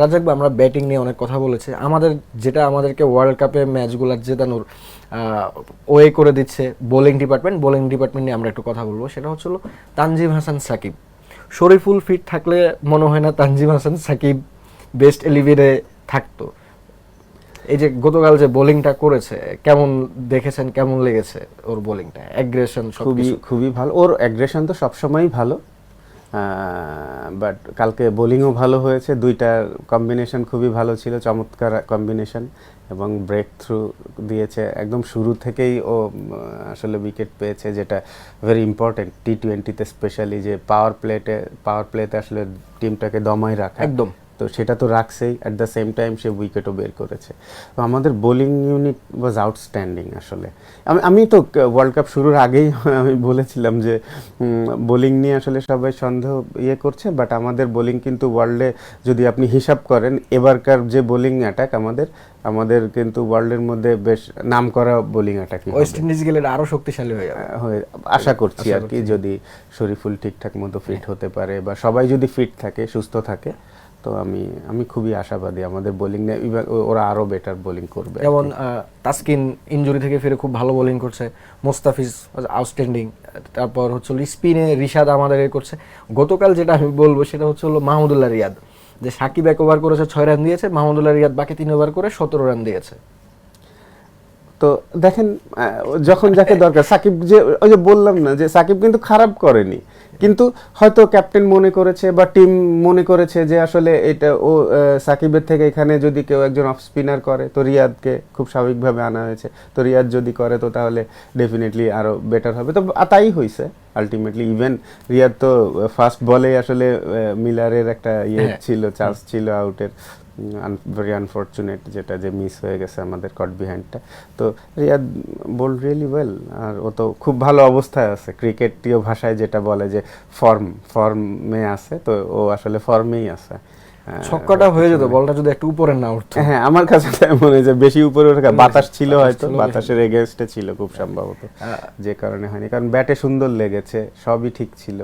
রাজাক ভাই, আমরা ব্যাটিং নিয়ে অনেক কথা বলেছি। আমাদের যেটা আমাদেরকে ওয়ার্ল্ড কাপে ম্যাচগুলো জেতানোর ওয়ে করে দিচ্ছে বোলিং ডিপার্টমেন্ট বোলিং ডিপার্টমেন্ট নিয়ে আমরা একটু কথা বলব। সেটা হচ্ছিল তানজিম হাসান সাকিব। শরীফুল ফিট থাকলে মনে হয় না তানজিম হাসান সাকিব বেস্ট এলিভেনে থাকতো। এই যে গতকাল যে বোলিংটা করেছে কেমন দেখেছেন কেমন লেগেছে ওর বোলিংটা অ্যাগ্রেশন খুবই খুবই ভালো। ওর অ্যাগ্রেশন তো সবসময়ই ভালো। বাট কালকে বোলিংও ভালো হয়েছে। দুইটার কম্বিনেশন খুবই ভালো ছিল, চমৎকার কম্বিনেশন এবং ব্রেক থ্রু দিয়েছে। একদম শুরু থেকেই ও আসলে উইকেট পেয়েছে, যেটা ভেরি ইম্পর্টেন্ট টি টোয়েন্টিতে স্পেশালি যে পাওয়ার প্লেটে পাওয়ার প্লেতে আসলে টিমটাকে দমাই রাখা। একদম। তো সেটা তো রাখছেই। অ্যাট দ্য সেম টাইম সে উইকেটও বের করেছে। তো আমাদের বোলিং ইউনিট ওয়াজ আউটস্ট্যান্ডিং আসলে। আমি আমি তো ওয়ার্ল্ড কাপ শুরুর আগেই আমি বলেছিলাম যে বোলিং নিয়ে আসলে সবাই সন্দেহ ইয়ে করছে বাট আমাদের বোলিং কিন্তু ওয়ার্ল্ডে যদি আপনি হিসাব করেন এবারকার যে বোলিং অ্যাটাক আমাদের আমাদের কিন্তু ওয়ার্ল্ডের মধ্যে বেশ নাম করা বোলিং অ্যাটাকই ওয়েস্ট ইন্ডিজ গেলে আরও শক্তিশালী হয়ে যাবে। হয়ে আশা করছি আর কি যদি শরীফুল ঠিকঠাক মতো ফিট হতে পারে বা সবাই যদি ফিট থাকে সুস্থ থাকে তো আমি আমি খুবই আশাবাদী আমাদের বোলিং ওরা আরও বেটার বোলিং করবে যেমন তাসকিন ইনজুরি থেকে ফিরে খুব ভালো বোলিং করছে। মোস্তাফিজ আউটস্ট্যান্ডিং তারপর হচ্ছে স্পিনে রিশাদ আমাদের এ করছে। গতকাল যেটা আমি বলব সেটা হচ্ছে হলো মাহমুদুল্লাহ রিয়াদ। যে সাকিব এক ওভার করেছে ছয় রান দিয়েছে। মাহমুদুল্লাহ রিয়াদ বাকি তিন ওভার করে সতেরো রান দিয়েছে। তো দেখেন যখন যাকে দরকার সাকিব যে ওই যে বললাম না যে সাকিব কিন্তু খারাপ করেনি। কিন্তু হয়তো ক্যাপ্টেন মনে করেছে বা টিম মনে করেছে যে আসলে এটা ও সাকিবের থেকে এখানে যদি কেউ একজন অফ স্পিনার করে তো রিয়াদকে খুব স্বাভাবিকভাবে আনা হয়েছে। তো রিয়াদ যদি করে তো তাহলে ডেফিনেটলি আরও বেটার হবে। তো তাই হয়েছে আলটিমেটলি ইভেন রিয়াদ তো ফার্স্ট বলে আসলে মিলারের একটা ইয়ে হ্যাঁ। ছিল চান্স ছিল আউটের ভেরি আনফর্চুনেট যেটা যে মিস হয়ে গেছে আমাদের কট বিহাইন্ডটা তো রিয়াদ বোল্ড রিয়েলি ওয়েল আর ও তো খুব ভালো অবস্থায় আছে। ক্রিকেটীয় ভাষায় যেটা বলে যে ফর্ম ফর্মে আছে। তো ও আসলে ফর্মেই আছে। ছক্কাটা হয়ে যেত বলটা যদি একটু উপরে না উঠতো। হ্যাঁ আমার কাছে তাই মনে হয় যে বেশি উপরে ওঠে বাতাস ছিল হয়তো বাতাসের এগেনস্টে ছিল খুব সম্ভবত। হ্যাঁ। যে কারণে হয়নি। কারণ ব্যাটে সুন্দর লেগেছে সবই ঠিক ছিল।